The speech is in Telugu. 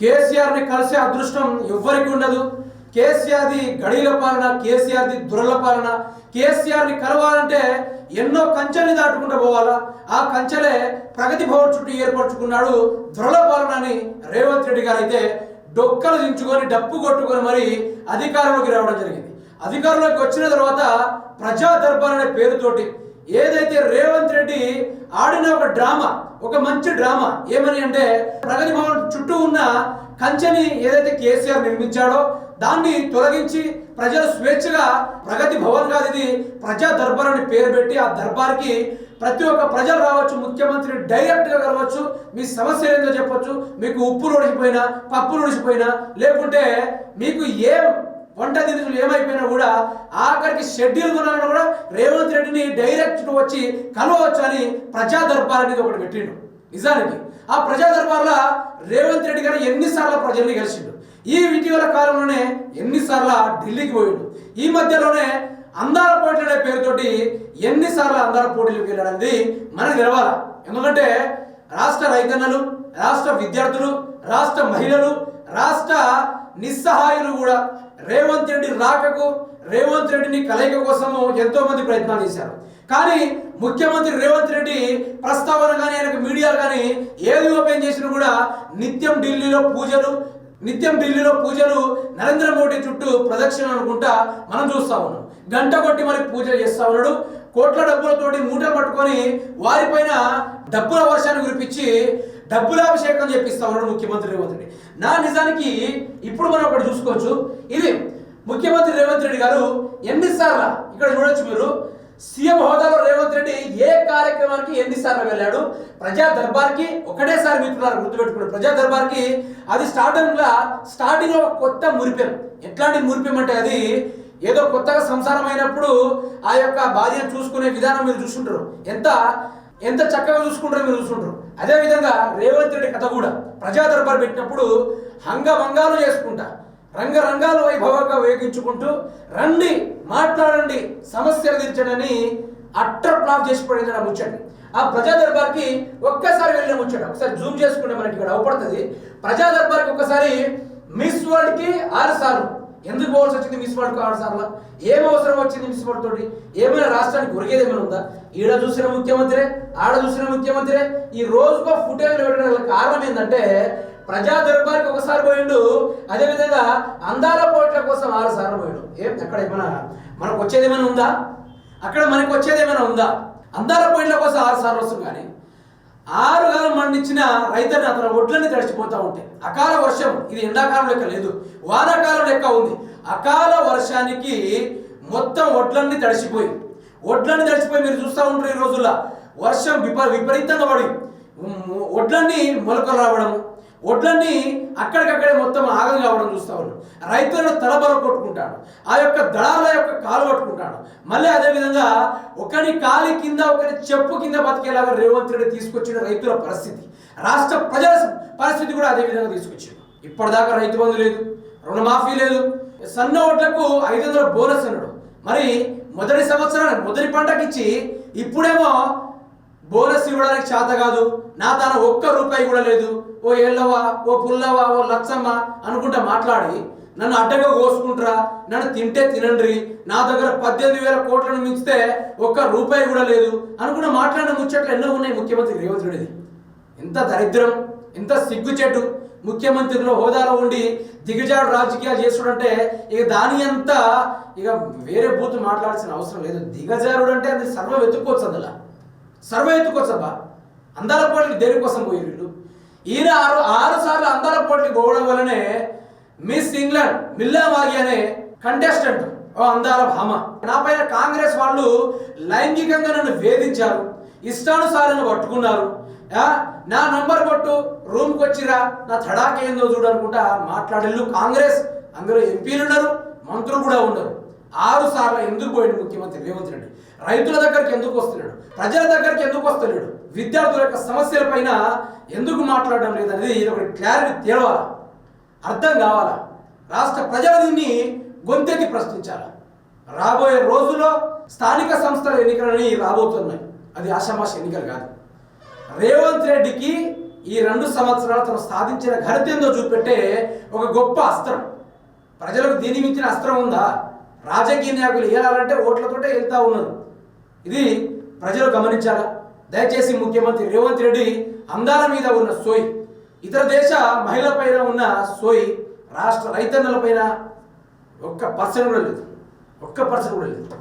కేసీఆర్ని కలిసే అదృష్టం ఎవ్వరికి ఉండదు. కేసీఆర్ది గడిల పాలన కేసీఆర్ది దురల పాలన. కేసీఆర్ని కలవాలంటే ఎన్నో కంచెల్ని దాటుకుంటూ పోవాలా? ఆ కంచెలే ప్రగతి భవన్ చుట్టూ ఏర్పరచుకున్నాడు దురల పాలన అని రేవంత్ రెడ్డి గారు అయితే డొక్కలు దించుకొని డప్పు కొట్టుకొని మరి అధికారంలోకి రావడం జరిగింది. అధికారంలోకి వచ్చిన తర్వాత ప్రజా దర్బార్ అనే పేరుతోటి ఏదైతే రేవంత్ రెడ్డి ఆడిన ఒక డ్రామా ఒక మంచి డ్రామా. ఏమని అంటే ప్రగతి భవన్ చుట్టూ ఉన్న కంచెని ఏదైతే కేసీఆర్ నిర్మించాడో దాన్ని తొలగించి ప్రజలు స్వేచ్ఛగా ప్రగతి భవన్ కాదు ఇది ప్రజా దర్బార్ అని పేరు పెట్టి ఆ దర్బార్కి ప్రతి ఒక్క ప్రజలు రావచ్చు ముఖ్యమంత్రి డైరెక్ట్గా కలవచ్చు మీ సమస్య ఏందో చెప్పొచ్చు మీకు ఉప్పు నొడిచిపోయినా పప్పు నొడిచిపోయినా లేకుంటే మీకు ఏం వంట దినుసులు ఏమైపోయినా కూడా ఆఖరికి షెడ్యూల్ కొనాలని కూడా రేవంత్ రెడ్డిని డైరెక్ట్ వచ్చి కలవచ్చు అని ప్రజా దర్బార్ అనేది ఒకటి పెట్టిండు. నిజానికి ఆ ప్రజా దర్బార్లో రేవంత్ రెడ్డి గారు ఎన్నిసార్లు ప్రజల్ని గెలిచిండు. ఈ ఇటీవల కాలంలోనే ఎన్నిసార్లు ఢిల్లీకి పోయిండు. ఈ మధ్యలోనే అందాల పోటీలు అనే పేరుతోటి ఎన్నిసార్లు అందాల పోటీలకు వెళ్ళాడనేది మనకు తెలవాలా? ఎందుకంటే రాష్ట్ర రైతన్నలు రాష్ట్ర విద్యార్థులు రాష్ట్ర మహిళలు రాష్ట్ర నిస్సహాయులు కూడా రేవంత్ రెడ్డి రాకకు రేవంత్ రెడ్డిని కలయిక కోసము ఎంతో మంది ప్రయత్నాలు చేశారు. కానీ ముఖ్యమంత్రి రేవంత్ రెడ్డి ప్రస్తావన కానీ ఆయనకు మీడియాలు కానీ ఏది ఓపెన్ చేసినా కూడా నిత్యం ఢిల్లీలో పూజలు నిత్యం ఢిల్లీలో పూజలు నరేంద్ర మోడీ చుట్టూ ప్రదక్షిణ అనుకుంటా మనం చూస్తా ఉన్నాం. గంట కొట్టి మరి పూజ చేస్తా ఉన్నాడు. కోట్ల డబ్బులతోటి మూట పట్టుకొని వారిపైన డబ్బుల వర్షాన్ని కురిపించి డబ్బులాభిషేకం చేపిస్తా ఉన్నాడు ముఖ్యమంత్రి రేవంత్ రెడ్డి. నా నిజానికి ఇప్పుడు మనం ఒకటి చూసుకోవచ్చు. ఇది ముఖ్యమంత్రి రేవంత్ రెడ్డి గారు ఎన్నిసార్లు ఇక్కడ చూడొచ్చు మీరు. సీఎం హోదాలో రేవంత్ రెడ్డి ఏ కార్యక్రమానికి ఎన్నిసార్లు వెళ్ళాడు? ప్రజా దర్బార్కి ఒకటేసారి మిత్రులారు గుర్తుపెట్టుకున్నాడు ప్రజా దర్బార్కి అది స్టార్టింగ్లో స్టార్టింగ్లో స్టార్టింగ్ ఒక కొత్త మురిపెం. ఎట్లాంటి మురిపెం అంటే అది ఏదో కొత్తగా సంసారం అయినప్పుడు ఆ యొక్క భార్య చూసుకునే విధానం మీరు చూస్తుంటారు ఎంత? ఎంత చక్కగా చూసుకుంటారో మీరు చూసుకుంటారు. అదే విధంగా రేవంత్ రెడ్డి కథ కూడా ప్రజా దర్బార్ పెట్టినప్పుడు హంగభంగాలు చేసుకుంటా రంగరంగాలు వైభవంగా వేగించుకుంటూ రండి మాట్లాడండి సమస్యలు తీర్చడని అట్టర్ ప్లాప్ చేసి పడింది నా ముచ్చండి ఆ ప్రజా దర్బార్కి ఒక్కసారి వెళ్ళిన ముచ్చట. ఒకసారి జూమ్ చేసుకుంటే మనకి ఇక్కడ అవపడుతుంది. ప్రజా దర్బార్కి ఒక్కసారి మిస్ వరల్డ్కి ఆరు సార్లు. ఎందుకు పోవాల్సి వచ్చింది మిస్ వరల్డ్కి ఆరు సార్లు ఏం అవసరం వచ్చింది మిస్ తోటి? ఏమైనా రాష్ట్రానికి ఒరిగేది ఏమైనా ఉందా? ఈడ చూసిన ముఖ్యమంత్రి ఆడ చూసిన ముఖ్యమంత్రి ఈ రోజుకో ఫుటేజ్ పెట్టడానికి కారణం ఏంటంటే ప్రజా దర్బార్కి ఒకసారి పోయిండు అదేవిధంగా అందాల పోట్ల కోసం ఆరు సార్లు పోయిండు. ఏం? అక్కడ ఏమైనా మనకు వచ్చేది ఏమైనా ఉందా? అక్కడ మనకు వచ్చేది ఏమైనా ఉందా? అందాల పోయిట్ల కోసం ఆరు సార్లు వస్తుంది కానీ ఆరు కాలం మండించిన రైతుని అతను ఒడ్లని తడిచిపోతూ ఉంటాయి అకాల వర్షం ఇది ఎండాకాలం లెక్క లేదు వానాకాలం లెక్క ఉంది. అకాల వర్షానికి మొత్తం ఒడ్లన్నీ తడిసిపోయి ఒడ్లన్నీ తడిసిపోయి మీరు చూస్తూ ఉంటారు ఈ రోజుల్లో. వర్షం విప విపరీతంగా పడి ఒడ్లన్నీ మొలకలు రావడం ఒడ్లన్నీ అక్కడికక్కడే మొత్తం ఆగం కావడం చూస్తా ఉన్నాడు. రైతులను తలబర కొట్టుకుంటాడు. ఆ యొక్క దళాల యొక్క కాలు పట్టుకుంటాడు. మళ్ళీ అదే విధంగా ఒకరి కాలి కింద ఒకరి చెప్పు కింద బతికేలాగా రేవంత్ రెడ్డి తీసుకొచ్చిన రైతుల పరిస్థితి. రాష్ట్ర ప్రజల పరిస్థితి కూడా అదే విధంగా తీసుకొచ్చాడు. ఇప్పటిదాకా రైతు బంధు లేదు రుణమాఫీ లేదు. సన్న ఓట్లకు ఐదు వందల బోనస్ అన్నాడు. మరి మొదటి సంవత్సరానికి మొదటి పంటకిచ్చి ఇప్పుడేమో బోనస్ ఇవ్వడానికి చేత కాదు. నా తన ఒక్క రూపాయి కూడా లేదు. ఓ ఎల్లవా ఓ పుల్లవా ఓ లచ్చమ్మ అనుకుంటా మాట్లాడి నన్ను అడ్డగా కోసుకుంటారా నన్ను తింటే తినండి నా దగ్గర పద్దెనిమిది వేల కోట్లను మించితే ఒక్క రూపాయి కూడా లేదు అనుకున్న మాట్లాడిన ముచ్చట్లు ఎన్నో ఉన్నాయి ముఖ్యమంత్రి రేవంత్ రెడ్డిది. ఎంత దరిద్రం ఎంత సిగ్గుచెట్టు. ముఖ్యమంత్రిలో హోదాలో ఉండి దిగజాడు రాజకీయాలు చేస్తుడంటే ఇక దాని అంతా ఇక వేరే బూత్ మాట్లాడాల్సిన అవసరం లేదు. దిగజారుడు అంటే అది సర్వం వెతుక్కోవచ్చు అందులో. సర్వం ఎత్తుకోవచ్చబ్బా అందాల పోటీలు దేనికోసం పోయి వీళ్ళు ఈయన ఆరు ఆరు సార్లు అందాల పోటీలు పోవడం వల్లనే మిస్ ఇంగ్లాండ్ మిల్లా మాగి అనే కంటెస్టెంట్ ఓ అందాల భామ. నా పైన కాంగ్రెస్ వాళ్ళు లైంగికంగా నన్ను వేధించారు. ఇష్టానుసారాన్ని పట్టుకున్నారు. నా నంబర్ కొట్టు రూమ్కి వచ్చిరా నా తడాకేందో చూడనుకుంటా మాట్లాడేళ్ళు కాంగ్రెస్. అందులో ఎంపీలు ఉన్నారు మంత్రులు కూడా ఉన్నారు. ఆరు సార్లు ఎందుకు పోయాడు ముఖ్యమంత్రి రేవంత్ రెడ్డి? రైతుల దగ్గరికి ఎందుకు వస్తున్నాడు ప్రజల దగ్గరికి ఎందుకు వస్తలేడు? విద్యార్థుల యొక్క సమస్యల పైన ఎందుకు మాట్లాడడం లేదనేది ఇది ఒకటి క్లారిటీ తేవాలా అర్థం కావాలా? రాష్ట్ర ప్రజలు దీన్ని గొంతెత్తి ప్రశ్నించాలా? రాబోయే రోజుల్లో స్థానిక సంస్థల ఎన్నికలని రాబోతున్నాయి. అది ఆషామాష ఎన్నికలు కాదు. రేవంత్ రెడ్డికి ఈ రెండు సంవత్సరాలు తను సాధించిన ఘనత ఏందో చూపెట్టే ఒక గొప్ప అస్త్రం. ప్రజలకు దీని మించిన అస్త్రం ఉందా? రాజకీయ నాయకులు ఏలాలంటే ఓట్లతోటే వెళ్తా ఉన్నారు. ఇది ప్రజలు గమనించాలా? దయచేసి ముఖ్యమంత్రి రేవంత్ రెడ్డి అందాల మీద ఉన్న సోయి ఇతర దేశ మహిళలపైన ఉన్న సోయి రాష్ట్ర రైతన్నల పైన ఒక్క పర్సెంట్ కూడా లేదు. ఒక్క పర్సెంట్ కూడా లేదు.